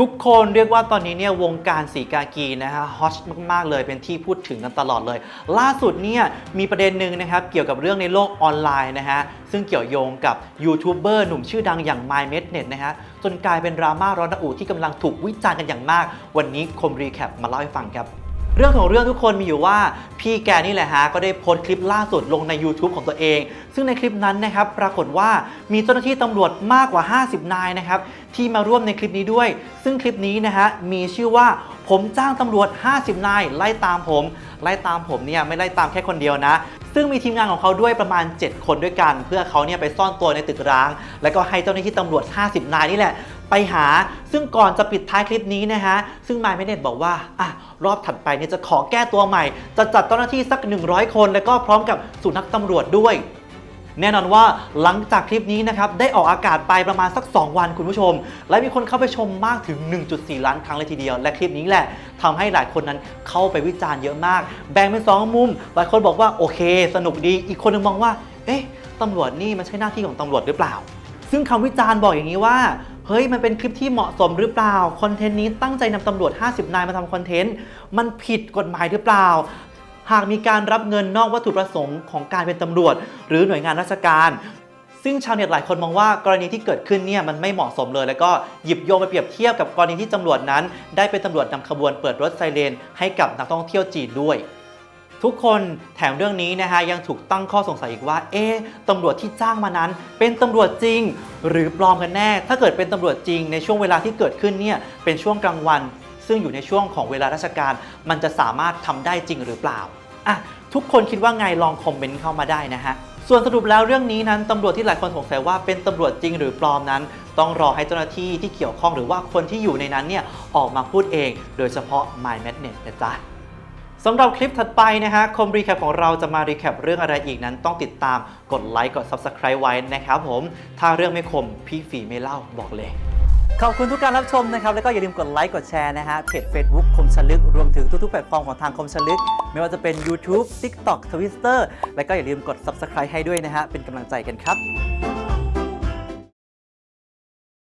ทุกคนเรียกว่าตอนนี้เนี่ยวงการสีกากีนะฮะฮอตมากๆเลยเป็นที่พูดถึงกันตลอดเลย ล่าสุดเนี่ยมีประเด็นหนึ่งนะครับเกี่ยวกับเรื่องในโลกออนไลน์นะฮะซึ่งเกี่ยวโยงกับยูทูบเบอร์หนุ่มชื่อดังอย่าง My m e d n e t นะฮะจนกลายเป็นดราม่าร้อนระอุที่กำลังถูกวิจารณ์กันอย่างมาก วันนี้คมรีแคปมาเล่าให้ฟังครับ เรื่องของเรื่องทุกคนมีอยู่ว่าพี่แกนี่แหละฮะก็ได้โพสต์คลิปล่าสุดลงใน YouTube ของตัวเอง ซึ่งในคลิปนั้นนะครับปรากฏว่ามีเจ้าหน้าที่ตำรวจมากกว่า 50 นายนะครับที่มาร่วมในคลิปนี้ด้วย ซึ่งคลิปนี้นะฮะมีชื่อว่าผมจ้างตำรวจ 50 นายไล่ตามผม ไล่ตามผมเนี่ยไม่ไล่ตามแค่คนเดียวนะ ซึ่งมีทีมงานของเขาด้วยประมาณ 7 คนด้วยกัน เพื่อเขาเนี่ยไปซ่อนตัวในตึกร้าง แล้วก็ให้เจ้าหน้าที่ตำรวจ 50 นายนี่แหละ ไปหา ซึ่งก่อนจะปิดท้ายคลิปนี้นะฮะ ซึ่งมายเมเนตบอกว่าอะรอบถัดไปเนี่ยจะขอแก้ตัวใหม่ จะจัดเจ้าหน้าที่สัก 100 คน แล้วก็พร้อมกับสุนัขตำรวจด้วยแน่นอนว่าหลังจากคลิปนี้นะครับ ได้ออกอากาศไปประมาณสัก 2 วันคุณผู้ชม และมีคนเข้าไปชมมากถึง 1.4 ล้านครั้งเลยทีเดียว และคลิปนี้แหละทำให้หลายคนนั้นเข้าไปวิจารณ์เยอะมาก แบ่งเป็น 2 มุม หลายคนบอกว่าโอเค สนุกดีอีกคนนึงมองว่า เอ๊ะตำรวจนี่มันใช่หน้าที่ของตำรวจหรือเปล่า ซึ่งคำวิจารณ์บอกอย่างนี้ว่า เฮ้ยมันเป็นคลิปที่เหมาะสมหรือเปล่าคอนเทนต์นี้ตั้งใจนำตำรวจ 50 นายมาทำคอนเทนต์มันผิดกฎหมายหรือเปล่า หากมีการรับเงินนอกวัตถุประสงค์ของการเป็นตำรวจ หรือหน่วยงานราชการ ซึ่งชาวเน็ตหลายคนมองว่ากรณีที่เกิดขึ้นเนี่ยมันไม่เหมาะสมเลย แล้วก็หยิบโยงไปเปรียบเทียบกับกรณีที่ตำรวจนั้น ได้เป็นตำรวจนำขบวนเปิดรถไซเรนให้กับนักท่องเที่ยวจีนด้วย ทุกคนแถมเรื่องนี้นะฮะยังถูกตั้งข้อสงสัยอีกว่า เอ๊ะตำรวจที่จ้างมานั้น เป็นตำรวจจริง หรือปลอมกันแน่ ถ้าเกิดเป็นตำรวจจริงในช่วงเวลาที่เกิดขึ้นเนี่ยเป็นช่วงกลางวัน ซึ่งอยู่ในช่วงของเวลาราชการ มันจะสามารถทำได้จริงหรือเปล่าอะทุกคนคิดว่าไงลองคอมเมนต์เข้ามาได้นะฮะส่วนสรุปแล้วเรื่องนี้นั้นตำรวจที่หลายคนสงสัยว่าเป็นตำรวจจริงหรือปลอมนั้น ต้องรอให้เจ้าหน้าที่ที่เกี่ยวข้องหรือว่าคนที่อยู่ในนั้นเนี่ยออกมาพูดเอง โดยเฉพาะ My Madness นะจ๊ะ สำหรับคลิปถัดไปนะฮะคอมรีแคปของเราจะมารีแคปเรื่องอะไรอีกนั้น ต้องติดตามกดไลค์กด Subscribe ไว้นะครับผม ถ้าเรื่องไม่คมพี่ฝีไม่เล่าบอกเลย ขอบคุณทุกการรับชมนะครับ แล้วก็อย่าลืมกดไลค์กดแชร์นะฮะเพจ Facebook คมชลึก รวมถึงทุกๆแพลตฟอร์มของทางคมชลึก ไม่ว่าจะเป็น YouTube TikTok Twitter แล้วก็อย่าลืมกด Subscribe ให้ด้วยนะฮะเป็นกำลังใจกันครับ